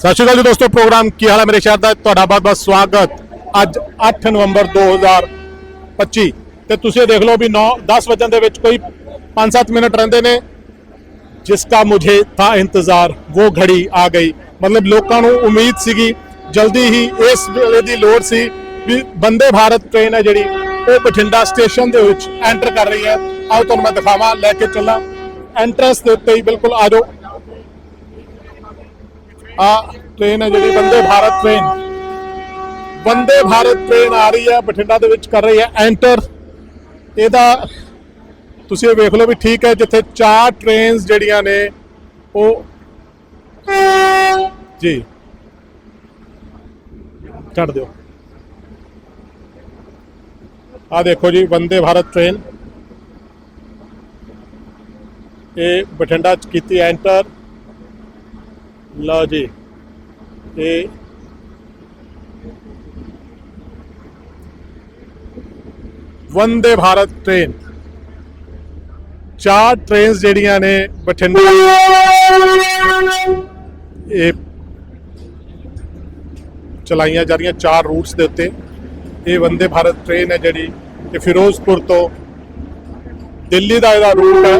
ਸਤਿ ਸ਼੍ਰੀ ਅਕਾਲ ਜੀ ਦੋਸਤੋ, ਪ੍ਰੋਗਰਾਮ ਕੀ ਹਾਲ ਹੈ ਮੇਰੇ ਸ਼ਹਿਰ ਦਾ? ਤੁਹਾਡਾ ਬਹੁਤ ਬਹੁਤ ਸਵਾਗਤ। ਅੱਜ 8 ਨਵੰਬਰ 2025 ਤੇ ਤੁਸੀਂ ਇਹ ਦੇਖ ਲਓ ਵੀ 9 10 ਵਜਣ ਦੇ ਵਿੱਚ ਕੋਈ 5-7 ਮਿੰਟ ਰਹਿੰਦੇ ਨੇ, ਜਿਸ ਜਿਸਕਾ ਮੁਝੇ ਥਾ ਇੰਤਜ਼ਾਰ, ਉਹ ਘੜੀ ਆ ਗਈ। ਮਤਲਬ ਲੋਕਾਂ ਨੂੰ ਉਮੀਦ ਸੀਗੀ, ਜਲਦੀ ਹੀ ਇਸ ਵੇਲੇ ਦੀ ਲੋੜ ਸੀ ਵੀ ਬੰਦੇ ਭਾਰਤ ਟ੍ਰੇਨ ਹੈ ਜਿਹੜੀ, ਉਹ ਬਠਿੰਡਾ ਸਟੇਸ਼ਨ ਦੇ ਵਿੱਚ ਐਂਟਰ ਕਰ ਰਹੀ ਹੈ। ਆਓ ਤੁਹਾਨੂੰ ਮੈਂ ਦਿਖਾਵਾਂ, ਲੈ ਕੇ ਚੱਲਾਂ। ਐਂਟਰੈਂਸ ਦੇ ਉੱਤੇ ਹੀ ਬਿਲਕੁਲ ਆ ਜਾਓ। ਆ ਟ੍ਰੇਨ ਹੈ ਜਿਹੜੀ ਬੰਦੇ ਭਾਰਤ ਟ੍ਰੇਨ ਬੰਦੇ ਭਾਰਤ ਟ੍ਰੇਨ ਆ ਰਹੀ ਹੈ, ਬਠਿੰਡਾ ਦੇ ਵਿੱਚ ਕਰ ਰਹੀ ਹੈ ਐਂਟਰ ਇਹਦਾ ਤੁਸੀਂ ਇਹ ਵੇਖ ਲਓ ਵੀ ਠੀਕ ਹੈ, ਜਿੱਥੇ ਚਾਰ ਟ੍ਰੇਨਸ ਜਿਹੜੀਆਂ ਨੇ, ਉਹ ਜੀ। ਛੱਡ ਦਿਓ। ਆ ਦੇਖੋ ਜੀ ਵੰਦੇ ਭਾਰਤ ਟ੍ਰੇਨ ਇਹ ਬਠਿੰਡਾ ਚ ਕੀਤੀ ਐਂਟਰ ਲਓ ਜੀ। ਇਹ ਵੰਦੇ ਭਾਰਤ ਟ੍ਰੇਨ। ਚਾਰ ਟ੍ਰੇਨਸ ਜਿਹੜੀਆਂ ਨੇ ਬਠਿੰਡਾ ਇਹ ਚਲਾਈਆਂ ਜਾ ਰਹੀਆਂ ਚਾਰ ਰੂਟਸ ਦੇ ਉੱਤੇ। ਇਹ ਵੰਦੇ ਭਾਰਤ ਟ੍ਰੇਨ ਹੈ ਜਿਹੜੀ ਇਹ ਫਿਰੋਜ਼ਪੁਰ ਤੋਂ ਦਿੱਲੀ ਦਾ ਇਹਦਾ ਰੂਟ ਹੈ।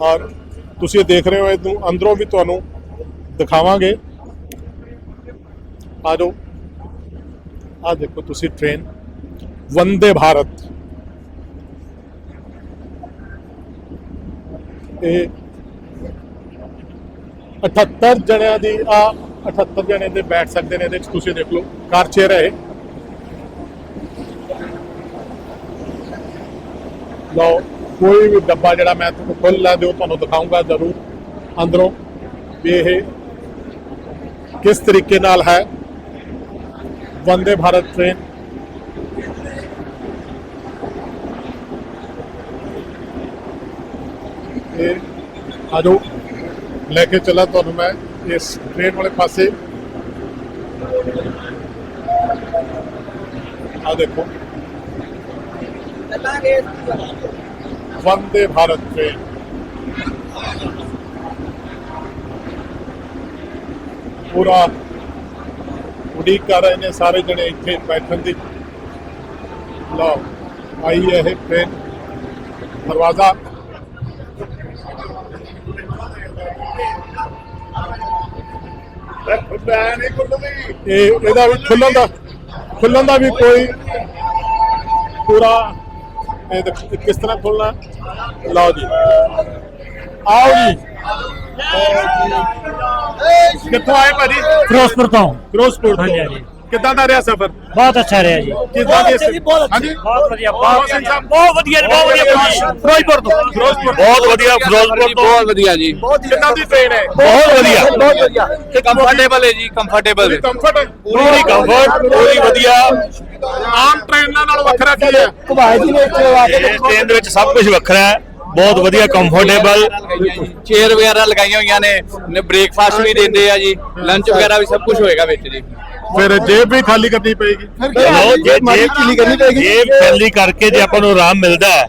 ਔਰ ਤੁਸੀਂ ਇਹ ਦੇਖ ਰਹੇ ਹੋ, ਇਹਨੂੰ ਅੰਦਰੋਂ ਵੀ ਤੁਹਾਨੂੰ ਦਿਖਾਵਾਂਗੇ। ਆ ਜਾਓ। ਆ ਦੇਖੋ ਤੁਸੀਂ ਟ੍ਰੇਨ ਵੰਦੇ ਭਾਰਤ। ਇਹ 78 ਜਣਿਆਂ ਦੀ, ਆ 78 ਜਣੇ ਦੇ ਬੈਠ ਸਕਦੇ ਨੇ, ਇਹਦੇ ਵਿੱਚ ਤੁਸੀਂ ਦੇਖ ਲਓ, ਕਾਰ ਚੇਅਰ ਹੈ ਲਓ। ਕੋਈ ਵੀ ਡੱਬਾ ਜਿਹੜਾ ਮੈਂ ਤੁਹਾਨੂੰ ਖੋਲ੍ਹ ਦਿਓ ਤੁਹਾਨੂੰ ਦਿਖਾਊਂਗਾ ਜ਼ਰੂਰ ਅੰਦਰੋਂ ਵੀ ਇਹ ਕਿਸ ਤਰੀਕੇ ਨਾਲ ਹੈ। ਵੰਦੇ ਭਾਰਤ ਟ੍ਰੇਨ ਇਹ ਆ ਜਾਓ ਲੈ ਕੇ ਚੱਲਾ ਤੁਹਾਨੂੰ ਮੈਂ ਇਸ ਟ੍ਰੇਨ ਵਾਲੇ ਪਾਸੇ। ਆ ਦੇਖੋ। ਵੰਦੇ ਭਾਰਤ ਟ੍ਰੇਨ ਪੂਰਾ ਉਡੀਕ ਕਰ ਰਹੇ ਨੇ ਸਾਰੇ ਜਣੇ ਇੱਥੇ ਬੈਠਣ ਦੀ ਲਓ ਆਈ ਹੈ ਇਹ ਟ੍ਰੇਨ ਦਰਵਾਜ਼ਾ ਇਹ ਇਹਦਾ ਵੀ ਖੁੱਲਣ ਦਾ ਖੁੱਲਣ ਦਾ ਵੀ ਕੋਈ ਪੂਰਾ ਇਹ ਦੇਖੋ ਕਿਸ ਤਰ੍ਹਾਂ ਖੁੱਲਣਾ ਲਓ ਜੀ ਆਓ ਜੀ ਕਿੱਥੋਂ ਆਏ ਭਾਜੀ ਫਿਰੋਜ਼ਪੁਰ ਤੋਂ ਫਿਰੋਜ਼ਪੁਰ ਤੋਂ ਹਾਂਜੀ, ਹਾਂਜੀ। ਕਿੱਦਾਂ ਦਾ ਰਿਹਾ ਸਫ਼ਰ ਬਹੁਤ ਅੱਛਾ ਰਿਹਾ ਜੀ ਕਿੱਦਾਂ ਦੀ ਹਾਂਜੀ ਬਹੁਤ ਹਾਂਜੀ ਬਹੁਤ ਵਧੀਆ ਬਹੁਤ ਬਹੁਤ ਸਿੰਘ ਸਾਹਿਬ ਬਹੁਤ ਵਧੀਆ ਜੀ, ਬਹੁਤ ਵਧੀਆ ਫਿਰੋਜ਼ਪੁਰ ਤੋਂ ਫਿਰੋਜ਼ਪੁਰ ਬਹੁਤ ਵਧੀਆ ਫਿਰੋਜ਼ਪੁਰ ਬਹੁਤ ਵਧੀਆ ਜੀ ਕਿੱਦਾਂ ਦੀ ਟ੍ਰੇਨ ਹੈ ਬਹੁਤ ਵਧੀਆ ਬਹੁਤ ਵਧੀਆ ਕੰਫਰਟੇਬਲ ਹੈ ਜੀ ਕੰਫਰਟੇਬਲ ਕੰਫਰਟ ਪੂਰੀ ਕੰਫਰਟ ਪੂਰੀ ਵਧੀਆ ਆਮ ਟ੍ਰੇਨਾਂ ਨਾਲ ਵੱਖਰਾ ਕੀ ਹੈ? ਭਾਈ ਜੀ ਨੇ ਇੱਥੇ ਆ ਕੇ ਇਸ ਟ੍ਰੇਨ ਦੇ ਵਿੱਚ ਸਭ ਕੁਝ ਵੱਖਰਾ ਹੈ। ਬਹੁਤ ਵਧੀਆ ਕੰਫਰਟੇਬਲ ਚੇਅਰ ਵਗੈਰਾ ਲਗਾਈਆਂ ਹੋਈਆਂ ਨੇ ਬ੍ਰੇਕਫਾਸਟ ਵੀ ਦਿੰਦੇ ਆ ਜੀ ਲੰਚ ਵਗੈਰਾ ਵੀ ਸਭ ਕੁਝ ਹੋਏਗਾ ਵਿੱਚ ਜੀ। ਫਿਰ ਜੇਬ ਵੀ ਖਾਲੀ ਕਰਨੀ ਪਏਗੀ। ਲੋ ਜੇ ਜੇਬ ਢਿੱਲੀ ਕਰਨੀ ਪੈਗੀ ਜੇਬ ਖਾਲੀ ਕਰਕੇ ਜੇ ਆਪਾਂ ਨੂੰ ਆਰਾਮ ਮਿਲਦਾ ਹੈ,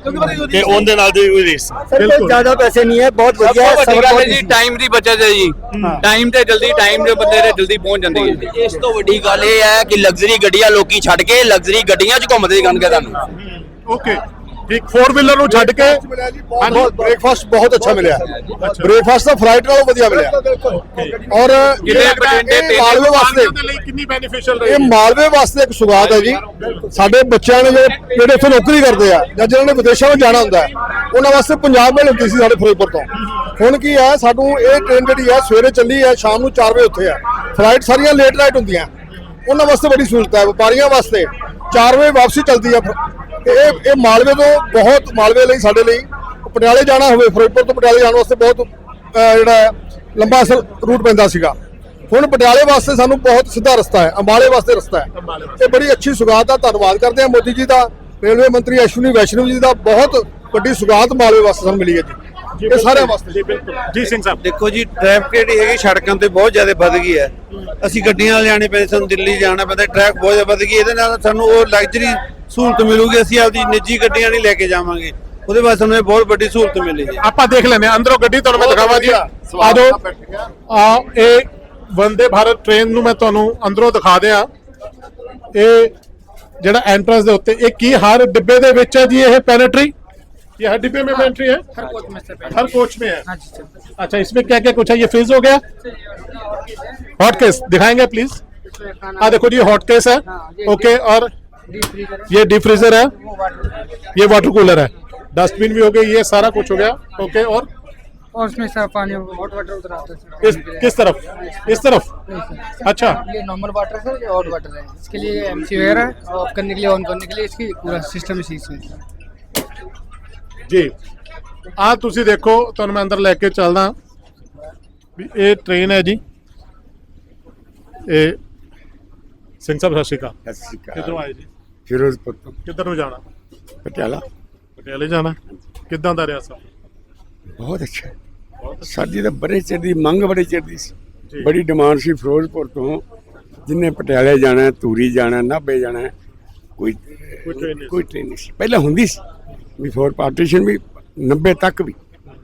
ਤੇ ਉਹਦੇ ਨਾਲ ਦੀ ਕੋਈ ਰੀਸ ਨਹੀਂ। ਬਿਲਕੁਲ। ਜ਼ਿਆਦਾ ਪੈਸੇ ਨਹੀਂ ਹੈ ਬਹੁਤ ਸਭ ਵਧੀਆ ਤੋਂ ਹੈ ਵੱਡੀ ਸਫ਼ਰ ਗੱਲ ਹੈ ਬਹੁਤ ਜੀ easy। ਟਾਈਮ ਦੀ ਬਚਤ ਹੈ ਜੀ। ਟਾਈਮ ਤੇ ਜਲਦੀ ਟਾਈਮ ਦੇ ਬੰਦੇ ਦੇ ਜਲਦੀ ਪਹੁੰਚ ਜਾਂਦੀ ਹੈ ਜੀ ਇਸ ਤੋਂ ਵੱਡੀ ਗੱਲ ਇਹ ਹੈ ਕਿ ਲਗਜ਼ਰੀ ਗੱਡੀਆਂ ਲੋਕੀ ਛੱਡ ਕੇ ਲਗਜ਼ਰੀ ਗੱਡੀਆਂ 'ਚ ਘੁੰਮਦੇ ਦਿਖਣਗੇ ਤੁਹਾਨੂੰ। ਓਕੇ ਠੀਕ 4 ਵੀਲਰ ਨੂੰ ਛੱਡ ਕੇ ਬ੍ਰੇਕਫਾਸਟ ਬਹੁਤ ਅੱਛਾ ਮਿਲਿਆ। ਬ੍ਰੇਕਫਾਸਟ ਤਾਂ ਫਲਾਈਟ ਨਾਲੋਂ ਵਧੀਆ ਮਿਲਿਆ। ਔਰ ਇਹ ਮਾਲਵੇ ਵਾਸਤੇ ਕਿੰਨੀ ਬੈਨੀਫੀਸ਼ੀਅਲ ਰਹੀ ਇਹ ਮਾਲਵੇ ਵਾਸਤੇ ਇੱਕ ਸੁਗਾਤ ਹੈ ਜੀ। ਸਾਡੇ ਬੱਚਿਆਂ ਨੇ ਜਿਹੜੇ ਇੱਥੇ ਨੌਕਰੀ ਕਰਦੇ ਆ ਜਾਂ ਜਿਹਨਾਂ ਨੇ ਵਿਦੇਸ਼ਾਂ ਵਿੱਚ ਜਾਣਾ ਹੁੰਦਾ ਉਹਨਾਂ ਵਾਸਤੇ ਪੰਜਾਬ ਮੇਲ ਹੁੰਦੀ ਸੀ ਸਾਡੇ ਫਿਰੋਜ਼ਪੁਰ ਤੋਂ। ਹੁਣ ਕੀ ਹੈ ਸਾਨੂੰ ਇਹ ਟ੍ਰੇਨ ਜਿਹੜੀ ਹੈ ਸਵੇਰੇ ਚੱਲੀ ਹੈ ਸ਼ਾਮ ਨੂੰ 4 ਵਜੇ ਉੱਥੇ ਹੈ। ਫਲਾਈਟ ਸਾਰੀਆਂ ਲੇਟ ਨਾਈਟ ਹੁੰਦੀਆਂ। ਉਹਨਾਂ ਵਾਸਤੇ ਬੜੀ ਸਹੂਲਤ ਹੈ ਵਪਾਰੀਆਂ ਵਾਸਤੇ। 4 ਵਜੇ ਵਾਪਸੀ ਚੱਲਦੀ ਹੈ ਤੇ ਇਹ ਇਹ ਮਾਲਵੇ ਤੋਂ ਬਹੁਤ ਮਾਲਵੇ ਲਈ ਸਾਡੇ ਲਈ। ਪਟਿਆਲੇ ਜਾਣਾ ਹੋਵੇ ਫਿਰੋਜ਼ਪੁਰ ਤੋਂ ਪਟਿਆਲੇ ਜਾਣ ਵਾਸਤੇ ਬਹੁਤ ਜਿਹੜਾ ਲੰਬਾ ਰੂਟ ਪੈਂਦਾ ਸੀਗਾ। ਹੁਣ ਪਟਿਆਲੇ ਵਾਸਤੇ ਸਾਨੂੰ ਬਹੁਤ ਸਿੱਧਾ ਰਸਤਾ ਹੈ ਅੰਬਾਲੇ ਵਾਸਤੇ ਰਸਤਾ ਹੈ। ਇਹ ਬੜੀ ਅੱਛੀ ਸੁਗਾਤ ਆ ਧੰਨਵਾਦ ਕਰਦੇ ਹਾਂ ਮੋਦੀ ਜੀ ਦਾ। ਰੇਲਵੇ ਮੰਤਰੀ ਅਸ਼ਵਨੀ ਵੈਸ਼ਨਵ ਜੀ ਦਾ ਬਹੁਤ ਵੱਡੀ ਸੁਗਾਤ ਮਾਲਵੇ ਵਾਸਤੇ ਸਾਨੂੰ ਮਿਲੀ ਹੈ ਜੀ। ਇਹ ਸਾਰਿਆਂ ਵਾਸਤੇ। ਜੀ ਬਿਲਕੁਲ। ਜੀ ਸਿੰਘ ਸਾਹਿਬ। ਦੇਖੋ ਜੀ ਟ੍ਰੈਫਿਕ ਜਿਹੜੀ ਹੈਗੀ ਸੜਕਾਂ ਤੇ ਬਹੁਤ ਜ਼ਿਆਦਾ ਵੱਧ ਗਈ ਹੈ। ਅਸੀਂ ਗੱਡੀਆਂ ਲਿਆਣੇ ਪੈਂਦੇ ਸਾਨੂੰ ਦਿੱਲੀ ਜਾਣਾ ਪੈਂਦਾ ਟ੍ਰੈਫਿਕ ਬਹੁਤ ਜ਼ਿਆਦਾ ਵੱਧ ਗਈ ਇਹਦੇ ਨਾਲ ਸਾਨੂੰ ਉਹ ਲਗਜ਼ਰੀ ਸਹੂਲਤ ਮਿਲੂਗੀ ਅਸੀਂ ਆਪਦੀ ਨਿੱਜੀ ਗੱਡੀਆਂ ਨਹੀਂ ਲੈ ਕੇ ਜਾਵਾਂਗੇ। ਉਹਦੇ ਬਾਅਦ ਸਾਨੂੰ ਇਹ ਬਹੁਤ ਵੱਡੀ ਸਹੂਲਤ ਮਿਲੀ ਜੀ ਆਪਾਂ ਦੇਖ ਲੈਂਦੇ ਹਾਂ ਅੰਦਰੋਂ ਗੱਡੀ ਤੁਹਾਨੂੰ ਮੈਂ ਦਿਖਾਵਾਂ ਜੀ। ਆ ਆ ਇਹ ਵੰਦੇ ਭਾਰਤ ਟ੍ਰੇਨ ਨੂੰ ਮੈਂ ਤੁਹਾਨੂੰ ਅੰਦਰੋਂ ਦਿਖਾ ਦਿਆਂ। ਇਹ ਜਿਹੜਾ ਐਂਟਰੈਂਸ ਦੇ ਉੱਤੇ ਇਹ ਕੀ ਹਰ ਡਿੱਬੇ ਦੇ ਵਿੱਚ ਹੈ ਜੀ ਇਹ ਪੈਨੇਟਰੀ ये हर डिब्बे में पेंट्री है? हर कोच में हर कोच में है? अच्छा इसमें क्या क्या कुछ है? ये फ्रीज हो गया? हॉट केस दिखाएँगे प्लीज़ हाँ देखो जी हॉट केस है। ओके और ये डीप फ्रीजर है। ये वाटर कूलर है। डस्टबिन भी हो गई ये सारा कुछ हो गया। ओके और और उसमें सब पानी हॉट वाटर उतर आता है सर किस तरफ़? इस तरफ़? अच्छा। ये नॉर्मल वाटर है ये हॉट वाटर है। इसके लिए एमसी वेयर है ऑफ़ करने के लिए ऑन करने के लिए इसकी पूरा सिस्टम इसी से है। ਜੀ। ਆ ਤੁਸੀਂ ਦੇਖੋ ਤੁਹਾਨੂੰ ਮੈਂ ਅੰਦਰ ਲੈ ਕੇ ਚੱਲਦਾ। ਵੀ ਇਹ ਟ੍ਰੇਨ ਹੈ ਜੀ। ਇਹ ਸਿੰਘ ਸਾਹਿਬ ਸਤਿ ਸ਼੍ਰੀ ਅਕਾਲ। ਸਤਿ ਸ਼੍ਰੀ ਕਿੱਧਰੋਂ ਅਕਾਲ ਆਏ ਜੀ? ਫਿਰੋਜ਼ਪੁਰ ਤੋਂ। ਕਿੱਧਰ ਨੂੰ ਜਾਣਾ? ਪਟਿਆਲਾ। ਪਟਿਆਲੇ ਜਾਣਾ? ਕਿੱਦਾਂ ਦਾ ਰਿਹਾ ਸਫ਼ਰ? ਬਹੁਤ ਅੱਛਾ ਹੈ। ਸਾਡੀ ਤਾਂ ਬੜੇ ਚਿਰ ਦੀ ਮੰਗ ਬੜੇ ਚਿਰ ਦੀ ਜੀ। ਸੀ ਬੜੀ ਡਿਮਾਂਡ ਸੀ ਫਿਰੋਜ਼ਪੁਰ ਤੋਂ। ਜਿੰਨੇ ਪਟਿਆਲੇ ਜਾਣਾ ਹੈ, ਧੂਰੀ ਜਾਣਾ ਹੈ, ਨਾਭੇ ਜਾਣਾ ਹੈ, ਕੋਈ ਕੋਈ train ਨਹੀਂ ਕੋਈ ਟ੍ਰੇਨ ਨਹੀਂ ਸੀ। ਪਹਿਲਾਂ ਹੁੰਦੀ ਸੀ। ਬਿਫੋਰ ਪਾਰਟੀਸ਼ਨ ਵੀ 90 ਤੱਕ ਵੀ।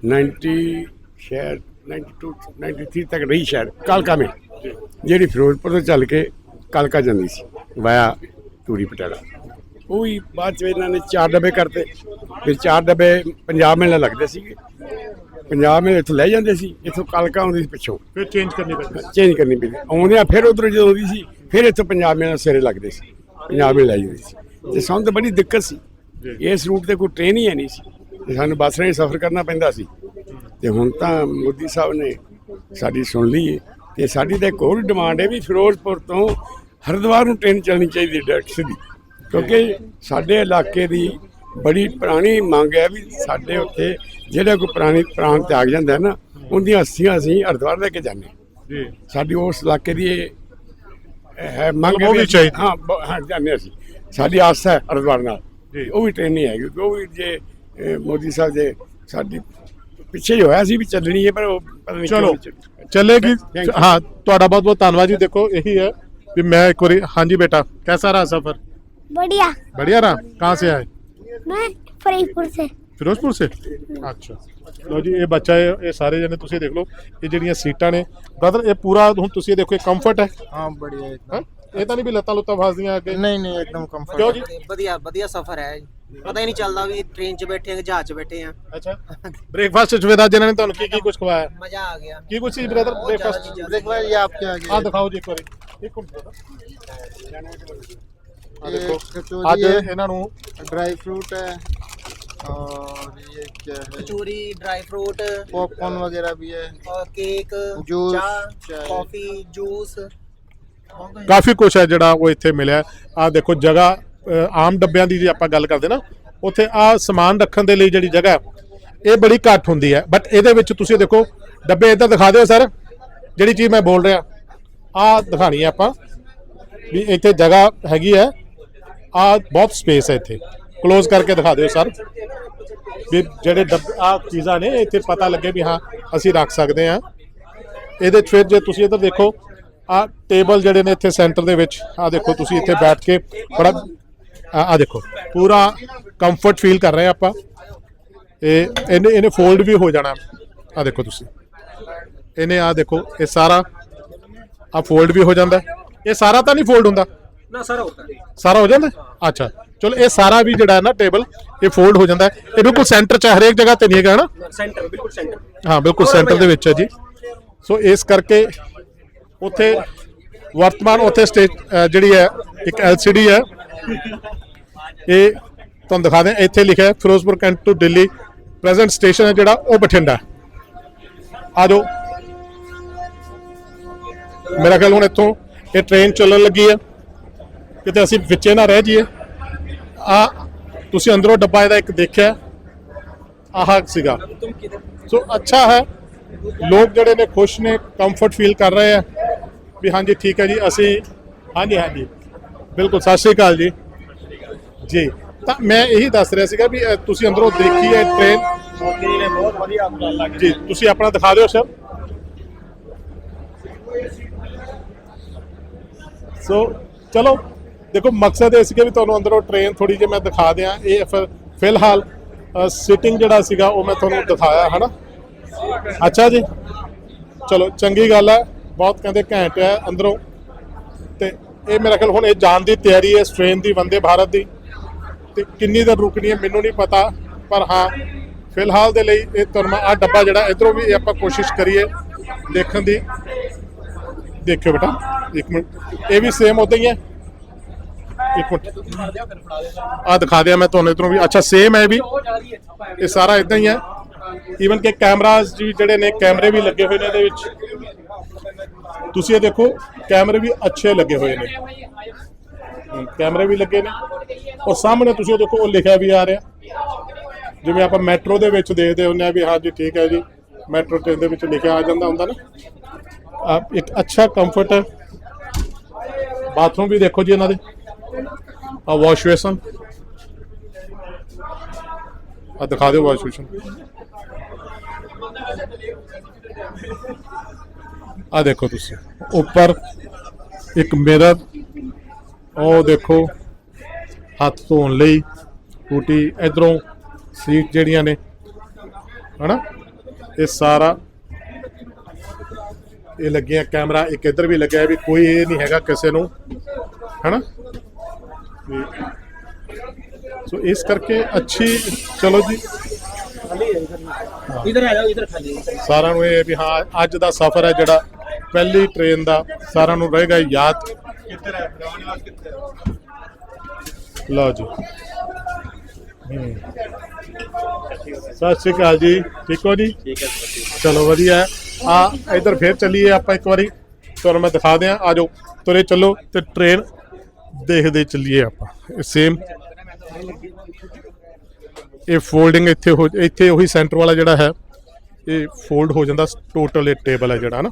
90 ਸ਼ਾਇਦ 92 93 ਤੱਕ ਰਹੀ ਸ਼ਾਇਦ ਕਾਲਕਾ ਮੇ। ਜਿਹੜੀ ਫਿਰੋਜ਼ਪੁਰ ਤੋਂ ਚੱਲ ਕੇ ਕਾਲਕਾ ਜਾਂਦੀ ਸੀ ਵਾਇਆ ਧੂਰੀ ਪਟਿਆਲਾ। ਉਹ ਵੀ ਬਾਅਦ ਚ ਇਹਨਾਂ ਨੇ ਚਾਰ ਡੱਬੇ ਕਰਤੇ। ਫਿਰ ਚਾਰ ਡੱਬੇ ਪੰਜਾਬ ਮੇਲੇ ਲੱਗਦੇ ਸੀਗੇ। ਪੰਜਾਬ ਮੇਲੇ ਇੱਥੋਂ ਲੈ ਜਾਂਦੇ ਸੀ ਇੱਥੋਂ ਕਾਲਕਾ ਆਉਂਦੀ ਸੀ ਪਿੱਛੋਂ। ਫਿਰ ਚੇਂਜ ਕਰਨੀ ਪੈਂਦੀ ਚੇਂਜ ਕਰਨੀ ਪੈਂਦੀ। ਆਉਂਦੇ ਆ ਫਿਰ ਉਧਰ ਜਦੋਂ ਆਉਂਦੀ ਸੀ ਫਿਰ ਇੱਥੋਂ ਪੰਜਾਬ ਮੇਲੇ ਸਿਰੇ ਲੱਗਦੇ ਸੀ। ਪੰਜਾਬ ਮੇਲੇ ਲੈ ਜਾਂਦੀ ਸੀ। ਤੇ ਸਾਨੂੰ ਤਾਂ ਬੜੀ ਦਿੱਕਤ ਸੀ। ਇਸ ਰੂਟ ਤੇ ਕੋਈ ਟ੍ਰੇਨ ਹੀ ਹੈ ਨਹੀਂ ਸੀ। ਸਾਨੂੰ ਬੱਸ ਰਾਹੀਂ ਸਫ਼ਰ ਕਰਨਾ ਪੈਂਦਾ ਸੀ। ਤੇ ਹੁਣ ਤਾਂ ਮੋਦੀ ਸਾਹਿਬ ਨੇ ਸਾਡੀ ਸੁਣ ਲਈ ਹੈ ਤੇ ਸਾਡੀ ਤਾਂ ਇੱਕ ਹੋਰ ਡਿਮਾਂਡ ਹੈ ਵੀ ਫਿਰੋਜ਼ਪੁਰ ਤੋਂ ਹਰਿਦੁਆਰ ਨੂੰ ਟ੍ਰੇਨ ਚੱਲਣੀ ਚਾਹੀਦੀ ਡਾਇਰੈਕਟ ਸਿੱਧੀ ਕਿਉਂਕਿ ਸਾਡੇ ਇਲਾਕੇ ਦੀ ਬੜੀ ਪੁਰਾਣੀ ਮੰਗ ਹੈ ਵੀ ਸਾਡੇ ਉੱਥੇ ਜਿਹੜਾ ਕੋਈ ਪੁਰਾਣੀ ਪ੍ਰਾਂਤ ਤੇ ਆ ਜਾਂਦਾ ਨਾ ਉਹਦੀਆਂ ਅਸਥੀਆਂ ਅਸੀਂ ਹਰਿਦੁਆਰ ਲੈ ਕੇ ਜਾਂਦੇ ਜੀ। ਸਾਡੀ ਉਸ ਇਲਾਕੇ ਦੀ ਇਹ ਹੈ ਮੰਗ ਮਤਲਬ ਉਹ ਹੈ ਵੀ ਅਸੀਂ- ਚਾਹੀਦੀ। ਹਾਂ। ਹਾਂ ਜਾਂਦੇ ਅਸੀਂ। ਸਾਡੀ ਆਸ ਹੈ ਹਰਿਦੁਆਰ ਨਾਲ। ਜੀ। ਉਹ ਵੀ ਟ੍ਰੇਨ ਨਹੀਂ ਹੈਗੀ ਕਿਉਂਕਿ ਉਹ ਵੀ ਜੇ ਅਹ, ਮੋਦੀ ਸਾਹਿਬ ਦੇ ਸਾਡੀ ਪਿੱਛੇ ਹੀ ਹੋਇਆ ਸੀ ਵੀ ਚੱਲਣੀ ਹੈ ਪਰ ਉਹ ਪਤਾ ਨਹੀਂ ਕਿਉਂ ਚਲੋ ਨਹੀਂ ਚੱਲੀ। ਚੱਲੇਗੀ Thank you. ਹਾਂ ਤੁਹਾਡਾ ਬਹੁਤ ਬਹੁਤ ਧੰਨਵਾਦ ਜੀ ਦੇਖੋ ਇਹੀ ਹੈ ਵੀ ਮੈਂ ਇੱਕ ਵਾਰੀ ਹਾਂਜੀ बेटा कैसा रहा सफर बढ़िया बढ़िया रहा कहाँ से आए मैं फरीदपुर से ਫਿਰੋਜ਼ਪੁਰ ਸੇ ਅੱਛਾ ਲੋ ਜੀ ਇਹ ਬੱਚਾ ਹੈ ਇਹ ਸਾਰੇ ਜਣੇ ਤੁਸੀਂ ਦੇਖ ਲਓ ਇਹ ਜਿਹੜੀਆਂ ਸੀਟਾਂ ਨੇ ਬ੍ਰਦਰ ਇਹ ਪੂਰਾ ਹੁਣ ਤੁਸੀਂ ਇਹ ਦੇਖੋ ਇਹ ਕੰਫਰਟ ਹੈ हाँ बढ़िया ਹੈਂ? ਇਹ ਤਾਂ ਨਹੀਂ ਵੀ ਲੱਤਾਂ ਲੁੱਤਾਂ ਫਸਦੀਆਂ ਅੱਗੇ नहीं नहीं एकदम कम्फर्ट ਕਿਉਂ ਜੀ ਵਧੀਆ ਵਧੀਆ ਸਫ਼ਰ ਹੈ ਪਤਾ ਹੀ ਨਹੀਂ ਚੱਲਦਾ ਵੀ ਟ੍ਰੇਨ 'ਚ ਬੈਠੇ ਆ ਕਿ ਜਹਾਜ਼ 'ਚ ਬੈਠੇ ਆ ਅੱਛਾ ਬ੍ਰੇਕਫਾਸਟ ਚ ਫਿਰ ਅੱਜ ਇਹਨਾਂ ਨੇ ਤੁਹਾਨੂੰ ਕੀ ਕੀ ਕੁਝ ਖਵਾਇਆ ਮਜ਼ਾ ਆ ਗਿਆ ਕੀ ਕੁਝ ਸੀ ਬ੍ਰਦਰ ਬ੍ਰੇਕਫਾਸਟ देखो ये आपके आगे ਆ ਦਿਖਾਓ ਜੀ ਇੱਕ ਵਾਰੀ ਇੱਕ ਮਿੰਟ ਆ ये ਦੇਖੋ कचौरी ਅੱਜ है ਇਹਨਾਂ ਨੂੰ ड्राई फ्रूट है और ये क्या है ਕਚੂਰੀ ਡਰਾਈ ਫਰੂਟ पॉपकॉर्न वगैरह भी है ਔਰ ਕੇਕ ਜੂਸ, ਚਾਹ ਚਾਹ। ਕਾਫੀ ਜੂਸ ਕਾਫੀ ਕੁਝ ਹੈ ਜਿਹੜਾ ਉਹ ਇੱਥੇ ਮਿਲਿਆ। ਆ ਦੇਖੋ ਜਗ੍ਹਾ ਆਮ ਡੱਬਿਆਂ ਦੀ ਜੇ ਆਪਾਂ ਗੱਲ ਕਰਦੇ ਨਾ, ਉੱਥੇ ਆ ਸਮਾਨ ਰੱਖਣ ਦੇ ਲਈ ਜਿਹੜੀ ਜਗ੍ਹਾ ਇਹ ਬੜੀ ਘੱਟ ਹੁੰਦੀ ਹੈ। ਬਟ ਇਹਦੇ ਵਿੱਚ ਤੁਸੀਂ ਦੇਖੋ, ਡੱਬੇ ਇੱਧਰ ਦਿਖਾ ਦਿਓ ਸਰ, ਜਿਹੜੀ ਚੀਜ਼ ਮੈਂ ਬੋਲ ਰਿਹਾ। ਆ ਦਿਖਾਣੀ ਹੈ ਆਪਾਂ, ਵੀ ਇੱਥੇ ਜਗ੍ਹਾ ਹੈਗੀ ਹੈ। ਆ ਬਹੁਤ ਸਪੇਸ ਹੈ ਇੱਥੇ। ক্লোਜ਼ ਕਰਕੇ ਦਿਖਾ ਦਿਓ ਸਰ, ਵੀ ਜਿਹੜੇ ਡੱਬੇ ਆ ਚੀਜ਼ਾਂ ਨੇ, ਇੱਥੇ ਪਤਾ ਲੱਗੇ ਵੀ ਹਾਂ, ਅਸੀਂ ਰੱਖ ਸਕਦੇ ਹਾਂ। ਇਹਦੇ 'ਚ ਫਿਰ ਜੇ ਤੁਸੀਂ ਇੱਧਰ ਦੇਖੋ ਆ ਟੇਬਲ ਜਿਹੜੇ ਨੇ ਇੱਥੇ ਸੈਂਟਰ ਦੇ ਵਿੱਚ ਆ ਦੇਖੋ ਤੁਸੀਂ ਇੱਥੇ ਬੈਠ ਕੇ ਬੜਾ ਆ ਦੇਖੋ ਪੂਰਾ ਕੰਫਰਟ ਫੀਲ ਕਰ ਰਹੇ ਆਪਾਂ। ਇਹ ਇਹਨੇ ਇਹਨੇ ਫੋਲਡ ਵੀ ਹੋ ਜਾਣਾ। ਆ ਦੇਖੋ ਤੁਸੀਂ। ਇਹਨੇ ਆ ਦੇਖੋ ਇਹ ਸਾਰਾ ਆ ਫੋਲਡ ਵੀ ਹੋ ਜਾਂਦਾ। ਇਹ ਸਾਰਾ ਤਾਂ ਨਹੀਂ ਫੋਲਡ ਹੁੰਦਾ? ਨਾ ਸਾਰਾ ਹੁੰਦਾ ਸਾਰਾ ਹੋ ਜਾਂਦਾ? ਅੱਛਾ ਚਲੋ ਇਹ ਸਾਰਾ ਵੀ ਜਿਹੜਾ ਹੈ ਨਾ ਟੇਬਲ ਇਹ ਫੋਲਡ ਹੋ ਜਾਂਦਾ। ਇਹ ਬਿਲਕੁਲ ਸੈਂਟਰ 'ਚ ਹਰੇਕ ਜਗ੍ਹਾ ਤੇ ਨਹੀਂ ਹੈਗਾ ਨਾ? ਸੈਂਟਰ ਬਿਲਕੁਲ ਸੈਂਟਰ। ਹਾਂ ਬਿਲਕੁਲ ਸੈਂਟਰ ਦੇ ਵਿੱਚ ਹੈ ਜੀ। ਸੋ ਇਸ ਕਰਕੇ ਉੱਥੇ ਵਰਤਮਾਨ ਉੱਥੇ ਸਟੇਜ ਜਿਹੜੀ ਹੈ, ਇੱਕ LCD ਹੈ। ਇਹ ਤੁਹਾਨੂੰ ਦਿਖਾ ਦਿਆਂ, ਇੱਥੇ ਲਿਖਿਆ Ferozepur Cantt to Delhi present station ਹੈ ਜਿਹੜਾ, ਉਹ ਬਠਿੰਡਾ ਆ ਜਾਓ। ਮੇਰਾ ਖਿਆਲ ਹੁਣ ਇੱਥੋਂ ਇਹ ਟ੍ਰੇਨ ਚੱਲਣ ਲੱਗੀ ਹੈ। ਕਿਤੇ ਅਸੀਂ ਵਿੱਚੇ ਨਾ ਰਹਿ ਜਾਈਏ। ਆ, ਤੁਸੀਂ ਅੰਦਰੋਂ ਡੱਬਾ ਇਹਦਾ ਇੱਕ ਦੇਖਿਆ ਆਹ ਸੀਗਾ। ਸੋ, ਅੱਛਾ ਹੈ। ਲੋਕ ਜਿਹੜੇ ਨੇ ਖੁਸ਼ ਨੇ ਕੰਫਰਟ ਫੀਲ ਕਰ ਰਹੇ ਆ ਵੀ ਹਾਂਜੀ ਠੀਕ ਹੈ ਜੀ ਅਸੀਂ ਹਾਂਜੀ ਹਾਂਜੀ। ਬਿਲਕੁਲ ਸਤਿ ਸ਼੍ਰੀ ਅਕਾਲ ਜੀ। ਜੀ ਤਾਂ ਮੈਂ ਇਹੀ ਦੱਸ ਰਿਹਾ ਸੀਗਾ ਵੀ ਅ, ਤੁਸੀਂ ਅੰਦਰੋਂ ਦੇਖੀ ਹੈ ਟ੍ਰੇਨ ਮੋਦੀ ਨੇ ਬਹੁਤ ਵਧੀਆ ਉਪਰਾਲਾ ਜੀ ਤੁਸੀਂ ਆਪਣਾ ਦਿਖਾ ਦਿਓ ਸਰ। ਸੋ ਚਲੋ ਦੇਖੋ ਮਕਸਦ ਇਹ ਸੀਗਾ ਵੀ ਤੁਹਾਨੂੰ ਅੰਦਰੋਂ ਟ੍ਰੇਨ ਥੋੜੀ ਜਿਹੀ ਮੈਂ ਦਿਖਾ ਦਿਆਂ। ਇਹ ਫਿਰ ਫਿਲਹਾਲ ਸਿਟਿੰਗ ਜਿਹੜਾ ਸੀਗਾ ਉਹ ਮੈਂ ਤੁਹਾਨੂੰ ਦਿਖਾਇਆ ਹਨਾ? ਅੱਛਾ ਜੀ। ਚਲੋ ਚੰਗੀ ਗੱਲ ਹੈ। ਬਹੁਤ ਕਹਿੰਦੇ ਘੈਂਟ ਹੈ ਅੰਦਰੋਂ। ਤੇ ਇਹ ਮੇਰਾ ਖਿਆਲ ਹੁਣ ਇਹ ਜਾਣ ਦੀ ਤਿਆਰੀ ਹੈ, ਇਸ ਟ੍ਰੇਨ ਦੀ, ਵੰਦੇ ਭਾਰਤ ਦੀ। ਤੇ ਕਿੰਨੀ ਦੇਰ ਰੁਕਣੀ ਹੈ, ਮੈਨੂੰ ਨਹੀਂ ਪਤਾ, ਪਰ ਹਾਂ, ਫਿਲਹਾਲ ਦੇ ਲਈ ਇਹ ਤੁਰਮਾ ਆ ਡੱਬਾ ਜਿਹੜਾ ਇਧਰੋਂ ਵੀ ਆਪਾਂ ਕੋਸ਼ਿਸ਼ ਕਰੀਏ ਦੇਖਣ ਦੀ। ਦੇਖਿਓ ਬੇਟਾ, ਇੱਕ ਮਿੰਟ। ਇਹ ਵੀ ਸੇਮ ਉਦਾਂ ਹੀ ਹੈ। ਇੱਕ ਮਿੰਟ। ਆ ਦਿਖਾ ਦਿਆਂ ਮੈਂ ਤੁਹਾਨੂੰ ਇਧਰੋਂ ਵੀ। ਅੱਛਾ ਸੇਮ ਹੈ ਇਹ ਵੀ। ਇਹ ਸਾਰਾ ਇਦਾਂ ਹੀ ਹੈ। ਈਵਨ ਕਿ ਕੈਮਰਾਜ਼ ਵੀ ਜਿਹੜੇ ਨੇ, ਕੈਮਰੇ ਵੀ ਲੱਗੇ ਹੋਏ ਨੇ ਇਹਦੇ ਵਿੱਚ। ਤੁਸੀਂ ਇਹ ਦੇਖੋ, ਕੈਮਰੇ ਵੀ ਅੱਛੇ ਲੱਗੇ ਹੋਏ ਨੇ। ਕੈਮਰੇ ਵੀ ਲੱਗੇ ਨੇ। ਔਰ ਸਾਹਮਣੇ ਤੁਸੀਂ ਉਹ ਦੇਖੋ, ਉਹ ਲਿਖਿਆ ਵੀ ਆ ਰਿਹਾ। ਜਿਵੇਂ ਆਪਾਂ ਮੈਟਰੋ ਦੇ ਵਿੱਚ ਦੇਖਦੇ ਹੁੰਦੇ ਆ ਵੀ, ਹਾਂ ਜੀ, ਠੀਕ ਹੈ ਜੀ, ਮੈਟਰੋ ਟ੍ਰੇਨ ਦੇ ਵਿੱਚ ਲਿਖਿਆ ਆ ਜਾਂਦਾ ਹੁੰਦਾ ਨਾ। ਆ, ਇੱਕ ਅੱਛਾ ਕੰਫਰਟ ਬਾਥਰੂਮ ਵੀ ਦੇਖੋ ਜੀ ਇਹਨਾਂ ਦੇ। ਆ ਵਾਸ਼ ਬੇਸਨ ਆ ਦਿਖਾ ਦਿਓ ਵਾਸ਼ ਬੇਸਨ ਆ ਦੇਖੋ ਤੁਸੀਂ ਉੱਪਰ ਇੱਕ ਮਿਰਰ ਉਹ ਦੇਖੋ ਹੱਥ ਧੋਣ ਲਈ ਟੂਟੀ ਇਧਰੋਂ ਸੀਟ ਜਿਹੜੀਆਂ ਨੇ ਹਨਾ? ਇਹ ਸਾਰਾ ਇਹ ਲੱਗਿਆ ਕੈਮਰਾ ਇੱਕ ਇੱਧਰ ਵੀ ਲੱਗਿਆ ਵੀ ਕੋਈ ਇਹ ਨਹੀਂ ਹੈਗਾ ਕਿਸੇ ਨੂੰ ਹਨਾ? ਸੋ ਇਸ ਕਰਕੇ ਅੱਛੀ ਚਲੋ ਜੀ। ਇਧਰ ਆ ਜਾਓ ਇਧਰ ਖਾਲੀ ਸਾਰਿਆਂ ਨੂੰ ਇਹ ਵੀ ਹਾਂ ਅੱਜ ਦਾ ਸਫ਼ਰ ਹੈ ਜਿਹੜਾ ਪਹਿਲੀ ਟ੍ਰੇਨ ਦਾ ਸਾਰਿਆਂ ਨੂੰ ਰਹੇਗਾ ਯਾਦ। ਲਓ ਜੀ। ਹੂੰ। ਸਤਿ ਸ਼੍ਰੀ ਅਕਾਲ ਜੀ। ਠੀਕ ਹੋ ਜੀ? ਠੀਕ ਹੈ ਚਲੋ ਵਧੀਆ। ਹੈ ਆ ਇਧਰ ਫੇਰ ਚੱਲੀਏ ਆਪਾਂ ਇੱਕ ਵਾਰੀ। ਤੁਹਾਨੂੰ ਮੈਂ ਦਿਖਾ ਦਿਆਂ। ਆ ਜਾਓ ਤੁਰੇ ਚੱਲੋ ਤੇ ਟ੍ਰੇਨ ਦੇਖਦੇ ਚੱਲੀਏ ਆਪਾਂ। ਸੇਮ ਇਹ ਫੋਲਡਿੰਗ ਇੱਥੇ ਹੋ ਇੱਥੇ ਉਹੀ ਸੈਂਟਰ ਵਾਲਾ ਜਿਹੜਾ ਹੈ ਇਹ ਫੋਲਡ ਹੋ ਜਾਂਦਾ ਟੋਟਲ ਇਹ ਟੇਬਲ ਹੈ ਜਿਹੜਾ ਨਾ?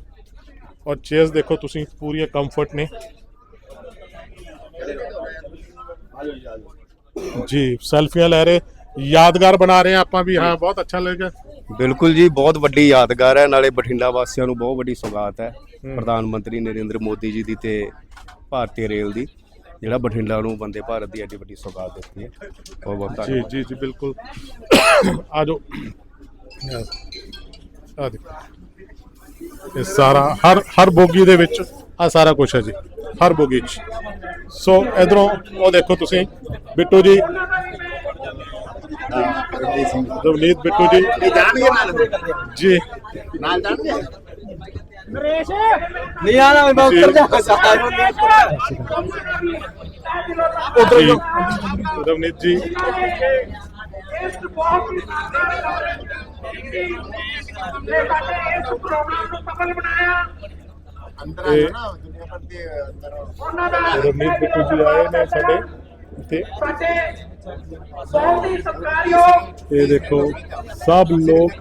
ਔਰ ਚੇਅਰਸ ਦੇਖੋ ਤੁਸੀਂ ਪੂਰੀਆਂ ਕੰਫਰਟ ਨੇ। ਜੀ ਸੈਲਫੀਆਂ ਲੈ ਰਹੇ ਯਾਦਗਾਰ ਬਣਾ ਰਹੇ ਆਪਾਂ ਵੀ ਹਾਂ ਬਹੁਤ ਅੱਛਾ ਲੱਗਿਆ। ਬਿਲਕੁਲ ਜੀ ਬਹੁਤ ਵੱਡੀ ਯਾਦਗਾਰ ਹੈ ਨਾਲੇ ਬਠਿੰਡਾ ਵਾਸੀਆਂ ਨੂੰ ਬਹੁਤ ਵੱਡੀ ਸੌਗਾਤ ਹੈ। ਪ੍ਰਧਾਨ ਮੰਤਰੀ ਨਰਿੰਦਰ ਮੋਦੀ ਜੀ ਦੀ ਤੇ ਭਾਰਤੀ ਰੇਲ ਦੀ ਜਿਹੜਾ ਬਠਿੰਡਾ ਨੂੰ ਵੰਦੇ ਭਾਰਤ ਦੀ ਐਡੀ ਵੱਡੀ ਸੌਗਾਤ ਦਿੱਤੀ ਹੈ। ਬਹੁਤ ਬਹੁਤ ਜੀ ਧੰਨਵਾਦ। ਜੀ ਜੀ ਬਿਲਕੁਲ। ਆ ਜਾਓ। ਆ ਦੇਖੋ। ਇਹ ਸਾਰਾ ਹਰ ਹਰ ਬੋਗੀ ਦੇ ਵਿੱਚ ਆ ਸਾਰਾ ਕੁਝ ਹੈ ਜੀ ਹਰ ਬੋਗੀ 'ਚ। ਸੋ ਇਧਰੋਂ ਉਹ ਦੇਖੋ ਤੁਸੀਂ ਬਿੱਟੂ ਜੀ। ਰਵਨੀਤ ਬਿੱਟੂ ਜੀ। ਜਾਣਗੇ ਨਾਲ? ਜੀ। ਨਾਲ ਜਾਣਗੇ? ਨਹੀਂ ਆਣਾ ਮੈਂ ਉੱਤਰ ਜਾ। ਜੀ। ਰਵਨੀਤ ਜੀ। ਅੰਦਰ ਰਵਨੀਤ ਬਿੱਟੂ ਜੀ ਆਏ ਨੇ ਸਾਡੇ ਤੇ ਇਹ ਦੇਖੋ ਸਭ ਲੋਕ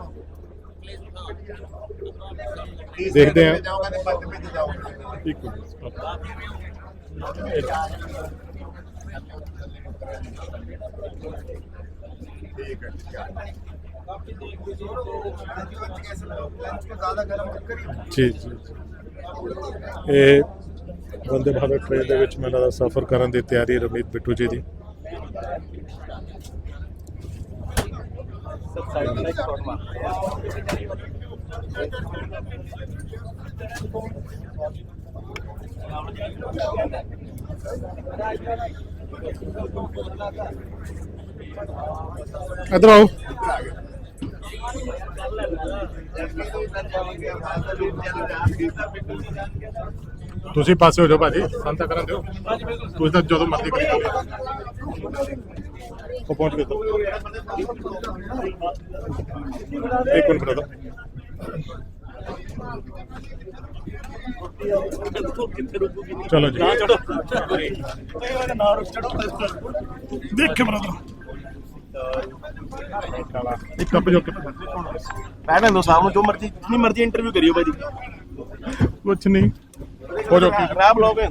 ਦੇਖਦੇ ਆ। ਇੱਕ ਮਿੰਟ ਜੀ ਜੀ ਜੀ। ਇਹ ਵੰਦੇ ਭਾਰਤ ਟ੍ਰੇਨ ਦੇ ਵਿੱਚ ਮੈਨੂੰ ਲੱਗਦਾ ਸਫ਼ਰ ਕਰਨ ਦੀ ਤਿਆਰੀ ਰਮੀਤ ਬਿੱਟੂ ਜੀ ਦੀ ਇਧਰ ਆਓ। ਤੁਸੀਂ ਪਾਸੇ ਹੋ ਜਾਓ ਭਾਜੀ। ਸੰਤਾ ਕਰਨ ਦਿਓ। ਤੁਸੀਂ ਤਾਂ ਜਦੋਂ ਮਰਜ਼ੀ ਕਰੀ ਜਾਓ। ਉਹ ਪਹੁੰਚ ਗਏ ਤਾਂ। ਇੱਕ ਮਿੰਟ ਬਤਾ ਚਲੋ ਜੀ। ਦੇਖ ਬਰਦਰ ਇੱਕ ਕੱਪ ਜੋ ਕਿ ਬੈਠ ਲਓ ਸਾਹਮਣੇ ਜੋ ਮਰਜ਼ੀ ਜਿੰਨੀ ਮਰਜ਼ੀ ਇੰਟਰਵਿਊ ਕਰਿਓ ਭਾਜੀ ਕੁਛ ਨਹੀਂ। ਹੋ ਜਾਓ ਕੀ ਖਰਾਬ ਲੋਗ ਹੈ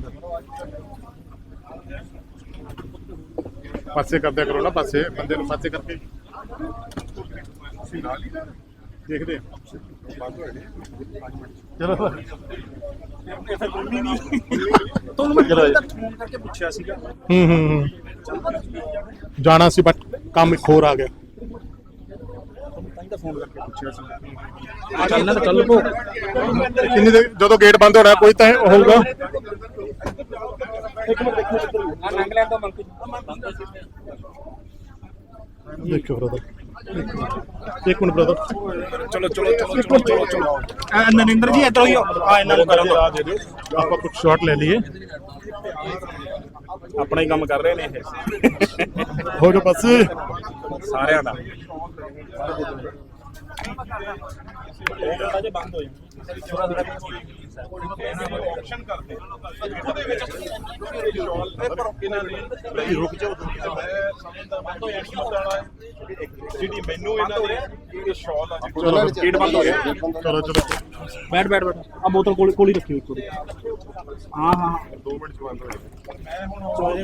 ਪਾਸੇ ਕਰਦਿਆ ਕਰੋ ਨਾ ਪਾਸੇ ਬੰਦੇ ਨੂੰ ਪਾਸੇ ਕਰਕੇ। ਦੇਖਦੇ ਹਾਂ। ਚਲੋ। ਤੁਹਾਨੂੰ ਮੈਂ ਫੋਨ ਕਰਕੇ ਪੁੱਛਿਆ ਸੀਗਾ। ਹੂੰ ਹੂੰ ਹੂੰ। ਜਾਣਾ ਸੀ ਬਟ ਕੰਮ ਇੱਕ ਹੋਰ ਆ ਗਿਆ। ਫੋਨ ਕਰਕੇ ਪੁੱਛਿਆ ਸੀ ਚੱਲਣਾ ਚੱਲ ਪੋ ਕਿੰਨੀ ਦੇਰ ਜਦੋਂ ਗੇਟ ਬੰਦ ਹੋਣਾ ਕੋਈ ਤਾਂ ਹੋਊਗਾ। ਦੇਖੋ ਬ੍ਰਦਰ ਇੱਕ ਮਿੰਟ ਬ੍ਰਦਰ ਚਲੋ ਚਲੋ ਚਲੋ ਚਲੋ ਚਲੋ ਚਲੋ ਨਰਿੰਦਰ ਜੀ ਇੱਧਰ ਹੀ ਆ ਇਹਨਾਂ ਨੂੰ ਕਰਨ ਦਿਓ ਦੇ ਦਿਓ ਆਪਾਂ ਕੁਝ ਸ਼ਾਟ ਲੈ ਲਈਏ। ਆਪਣਾ ਹੀ ਕੰਮ ਕਰ ਰਹੇ ਨੇ ਇਹ। ਹੋ ਜਾਓ ਬਸ। ਸਾਰਿਆਂ ਦਾ। ਰੁਕ ਜਾਓ ਜਿਹੜੀ ਮੈਨੂੰ ਇਹਨਾਂ ਦੇ ਇਹ ਸ਼ਾਲ ਆ ਚਲੋ ਗੇਟ ਬੰਦ ਹੋ ਗਿਆ ਚਲੋ ਚਲੋ ਬੈਠ ਬੈਠ ਬੈਠ। ਆ ਬੋਤਲ ਕੋਲ ਕੋਲ ਹੀ ਰੱਖਿਓ ਇੱਕ ਵਾਰੀ ਹਾਂ ਹਾਂ। 2 ਮਿੰਟ ਚ ਬੰਦ ਹੋ ਜਾਏਗਾ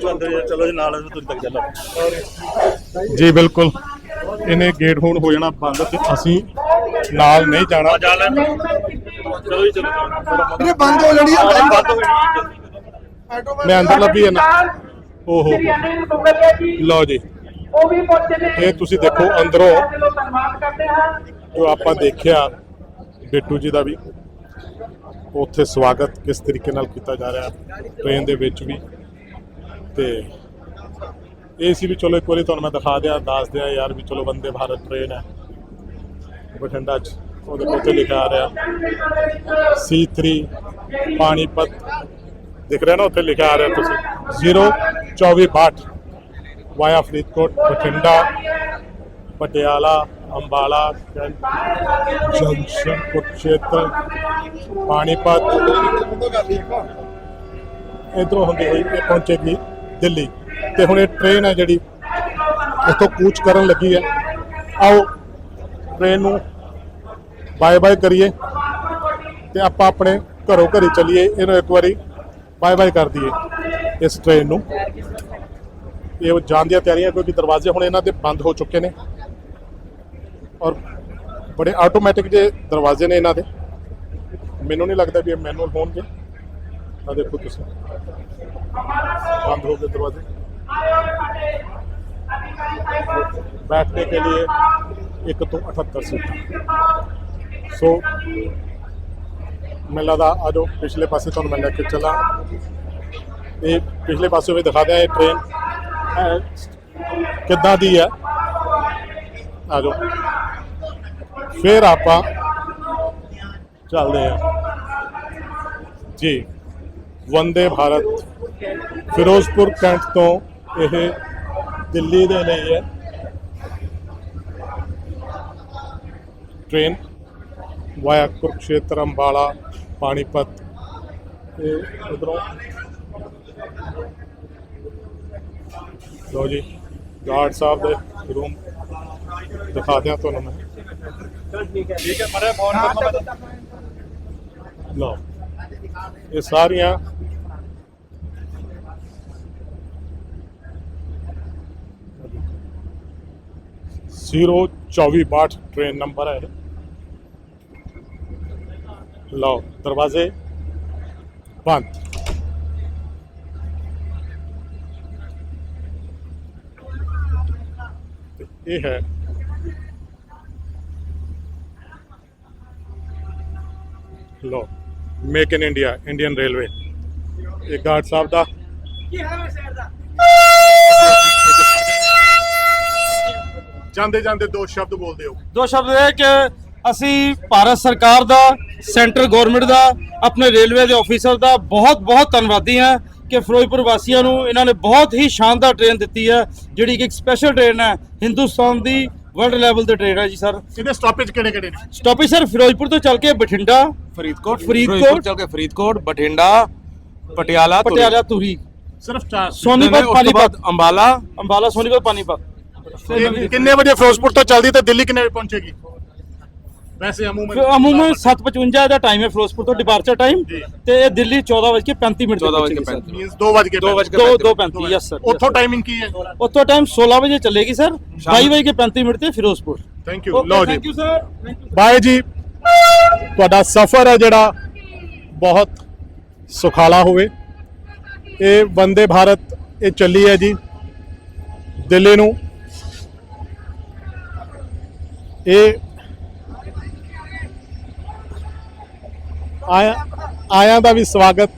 ਬੰਦ ਹੋ ਚਲੋ ਜੀ ਨਾਲ ਤੁਸੀਂ ਤੱਕ ਚੱਲੋ। ਜੀ ਬਿਲਕੁਲ। ਇਹਨੇ ਗੇਟ ਹੁਣ ਹੋ ਜਾਣਾ ਬੰਦ ਤੇ ਅਸੀਂ ਨਾਲ ਨਹੀਂ ਜਾਣਾ। ਚਲੋ ਜੀ ਚਲੋ ਇਹ ਬੰਦ ਹੋ ਜਾਣੀ। ਹੈ ਹੋ ਮੈਂ ਅੰਦਰ ਲੱਭੀ ਹੈ ਨਾ। ਓਹੋ। ਲਓ ਜੀ। ਇਹ ਤੁਸੀਂ ਦੇਖੋ ਅੰਦਰੋਂ ਜੋ ਆਪਾਂ ਦੇਖਿਆ ਬਿੱਟੂ ਜੀ ਦਾ ਵੀ। ਉੱਥੇ ਸਵਾਗਤ ਕਿਸ ਤਰੀਕੇ ਨਾਲ ਕੀਤਾ ਜਾ ਰਿਹਾ ਟ੍ਰੇਨ ਦੇ ਵਿੱਚ ਵੀ। ਤੇ ਇਹ ਸੀ ਵੀ ਚਲੋ ਇੱਕ ਵਾਰੀ ਤੁਹਾਨੂੰ ਮੈਂ ਦਿਖਾ ਦਿਆ ਦੱਸ ਦਿਆ ਯਾਰ ਵੀ ਚਲੋ ਵੰਦੇ ਭਾਰਤ ਟ੍ਰੇਨ ਹੈ। ਬਠਿੰਡਾ ਚ ਉਹਦੇ ਉੱਤੇ ਲਿਖਿਆ ਆ ਰਿਹਾ। C3 ਪਾਣੀਪਤ ਦਿਖ ਰਿਹਾ ਨਾ ਉੱਥੇ ਲਿਖਿਆ ਆ ਰਿਹਾ ਤੁਸੀਂ। 02462 ਵਾਇਆ ਫਰੀਦਕੋਟ ਬਠਿੰਡਾ ਪਟਿਆਲਾ ਅੰਬਾਲਾ ਜੰਕਸ਼ਨ ਕੁਰਕਸ਼ੇਤਰ ਪਾਣੀਪਤ। ਇਧਰੋਂ ਹੁੰਦੀ ਹੋਈ ਪਹੁੰਚੇਗੀ ਦਿੱਲੀ। ਤੇ ਹੁਣ ਇਹ ਟ੍ਰੇਨ ਹੈ ਜਿਹੜੀ, ਇੱਥੋਂ ਕੂਚ ਕਰਨ ਲੱਗੀ ਹੈ ਆਓ ਟ੍ਰੇਨ ਨੂੰ ਬਾਏ ਬਾਏ ਕਰੀਏ ਤੇ ਆਪਾਂ ਆਪਣੇ ਘਰੋਂ ਘਰੀ ਚੱਲੀਏ। ਇਹਨੂੰ ਇੱਕ ਵਾਰੀ ਬਾਏ ਬਾਏ ਕਰ ਦਈਏ ਇਸ ਟ੍ਰੇਨ ਨੂੰ। ਇਹ ਉਹ ਜਾਣ ਦੀਆਂ ਤਿਆਰੀਆਂ, ਕਿਉਂਕਿ ਦਰਵਾਜ਼ੇ ਹੁਣ ਇਹਨਾਂ ਦੇ ਬੰਦ ਹੋ ਚੁੱਕੇ ਨੇ। ਔਰ ਬੜੇ ਆਟੋਮੈਟਿਕ ਜੇ ਦਰਵਾਜ਼ੇ ਨੇ ਇਹਨਾਂ ਦੇ। ਮੈਨੂੰ ਨਹੀਂ ਲੱਗਦਾ ਵੀ ਇਹ ਮੈਨੂਅਲ ਹੋਣਗੇ। ਆ ਦੇਖੋ ਤੁਸੀਂ। ਬੰਦ ਹੋ ਗਏ ਦਰਵਾਜ਼ੇ। बैठने के लिए एक तो अठहत्तर सीट ਸੋ ਮੈਨੂੰ ਲੱਗਦਾ ਆ ਜੋ ਪਿਛਲੇ ਪਾਸੇ ਤੁਹਾਨੂੰ ਮੈਂ ਲੈ ਕੇ ਚੱਲਾਂ ਇਹ ਪਿਛਲੇ ਪਾਸੇ ਵੀ ਦਿਖਾ ਦਿਆਂ ਇਹ ਟ੍ਰੇਨ ਕਿੱਦਾਂ ਦੀ ਹੈ ਆ ਜਾਓ ਫਿਰ ਆਪਾਂ ਚੱਲਦੇ ਹਾਂ ਜੀ ਵੰਦੇ ਭਾਰਤ ਫਿਰੋਜ਼ਪੁਰ ਕੈਂਟ ਤੋਂ ਇਹ ਦਿੱਲੀ ਦੇ ਲਈ ਹੈ ਟ੍ਰੇਨ ਵਾਇਆ ਕੁਰਕਸ਼ੇਤਰ ਅੰਬਾਲਾ ਪਾਣੀਪਤ। ਤੇ ਉਧਰੋਂ। ਲੋ ਜੀ ਗਾਰਡ ਸਾਹਿਬ ਦੇ ਰੂਮ ਦਿਖਾ ਦਿਆਂ ਤੁਹਾਨੂੰ ਮੈਂ। ਠੀਕ ਹੈ ਮਰੇ ਫੋਨ ਕਰ। ਲਓ ਇਹ ਸਾਰੀਆਂ ਜ਼ੀਰੋ 24 ਬਾਟ ਟ੍ਰੇਨ ਨੰਬਰ ਹੈ ਲਓ ਦਰਵਾਜ਼ੇ ਬੰਦ ਤੇ ਇਹ ਹੈ ਲਓ make in India Indian railway ਇਹ ਗਾਰਡ ਸਾਹਿਬ ਦਾ ਜਾਂਦੇ ਜਾਂਦੇ ਦੋ ਸ਼ਬਦ ਬੋਲਦੇ ਹੋ। ਦੋ ਸ਼ਬਦ ਇਹ ਕਿ ਅਸੀਂ ਭਾਰਤ ਸਰਕਾਰ ਦਾ ਸੈਂਟਰ ਗਵਰਨਮੈਂਟ ਦਾ ਆਪਣੇ ਰੇਲਵੇ ਦੇ ਆਫੀਸਰ ਦਾ ਬਹੁਤ ਬਹੁਤ ਧੰਨਵਾਦੀ ਹਾਂ ਕਿ ਫਿਰੋਜ਼ਪੁਰ ਵਾਸੀਆਂ ਨੂੰ ਇਹਨਾਂ ਨੇ ਬਹੁਤ ਹੀ ਸ਼ਾਨਦਾਰ ਟ੍ਰੇਨ ਦਿੱਤੀ ਹੈ ਜਿਹੜੀ ਕਿ ਇੱਕ ਸਪੈਸ਼ਲ ਟ੍ਰੇਨ ਹੈ ਹਿੰਦੁਸਤਾਨ ਦੀ ਵਰਲਡ ਲੈਵਲ ਤੇ ਟ੍ਰੇਨ ਹੈ ਜੀ ਸਰ। ਇਹਦੇ ਸਟਾਪੇਜ ਕਿਹੜੇ ਕਿਹੜੇ ਨੇ? ਸਟਾਪੇਜ ਸਰ ਫਿਰੋਜ਼ਪੁਰ ਤੋਂ ਚੱਲ ਕੇ ਬਠਿੰਡਾ ਫਰੀਦਕੋਟ। ਫਰੀਦਕੋਟ। ਚੱਲ ਕੇ ਫਰੀਦਕੋਟ ਬਠਿੰਡਾ ਪਟਿਆਲਾ। ਪਟਿਆਲਾ ਧੂਰੀ। ਸਿਰਫ ਚਾਰ ਸੋਨੀਪਤ ਉਸ ਤੋਂ ਪਾਨੀਪਤ। ਬਾਅਦ ਅੰਬਾਲਾ। ਅੰਬਾਲਾ ਸੋਨੀਪਤ ਪਾਨੀਪਤ। ਇਹ ਕਿੰਨੇ ਵਜੇ ਫਿਰੋਜ਼ਪੁਰ ਤੋਂ ਚੱਲਦੀ ਤੇ ਦਿੱਲੀ ਕਿੰਨੇ ਵਜੇ ਪਹੁੰਚੇਗੀ? ਵੈਸੇ ਅਮੂਮਨ ਅਮੂਮਨ 7:55 ਦਾ ਟਾਈਮ ਹੈ ਫਿਰੋਜ਼ਪੁਰ ਤੋਂ ਡਿਪਾਰਚਰ ਟਾਈਮ ਤੇ ਇਹ ਦਿੱਲੀ 14:35 ਮਿੰਟ 14 ਵਜੇ 35 ਮੀਨਸ 2 ਵਜੇ ਦੋ ਵਜੇ ਦੋ ਦੋ 35 ਯੈਸ ਸਰ ਉੱਥੋਂ ਟਾਈਮਿੰਗ ਕੀ ਹੈ? ਉੱਥੋਂ ਟਾਈਮ 16 ਵਜੇ ਚੱਲੇਗੀ ਸਰ 22 ਵਜੇ ਕੇ 35 ਮਿੰਟ ਤੇ ਫਿਰੋਜ਼ਪੁਰ। ਥੈਂਕ ਯੂ ਲਓ ਜੀ। ਥੈਂਕ ਯੂ ਸਰ ਬਾਏ ਜੀ। ਤੁਹਾਡਾ ਸਫ਼ਰ ਹੈ ਜਿਹੜਾ ਬਹੁਤ ਸੁਖਾਲਾ ਹੋਵੇ। ਇਹ ਵੰਦੇ ਭਾਰਤ ਇਹ ਚੱਲੀ ਹੈ ਜੀ। ਦਿੱਲੀ ਨੂੰ ਇਹ ਆਇਆ ਆਇਆਂ ਦਾ ਵੀ ਸਵਾਗਤ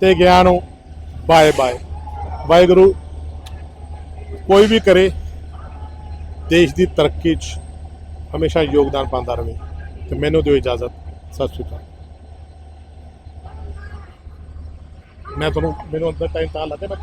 ਤੇ ਗਿਆ ਨੂੰ ਬਾਏ ਬਾਏ। ਵਾਹਿਗੁਰੂ ਕੋਈ ਵੀ ਕਰੇ, ਦੇਸ਼ ਦੀ ਤਰੱਕੀ 'ਚ ਹਮੇਸ਼ਾ ਯੋਗਦਾਨ ਪਾਉਂਦਾ ਰਹੇ ਤੇ ਮੈਨੂੰ ਦਿਓ ਇਜਾਜ਼ਤ। ਸਤਿ ਸ਼੍ਰੀ ਅਕਾਲ। ਮੈਂ ਤੁਹਾਨੂੰ ਮੈਨੂੰ ਅੰਦਰ ਟਾਈਮ ਤਾਂ ਲੱਗਦਾ ਮੈਂ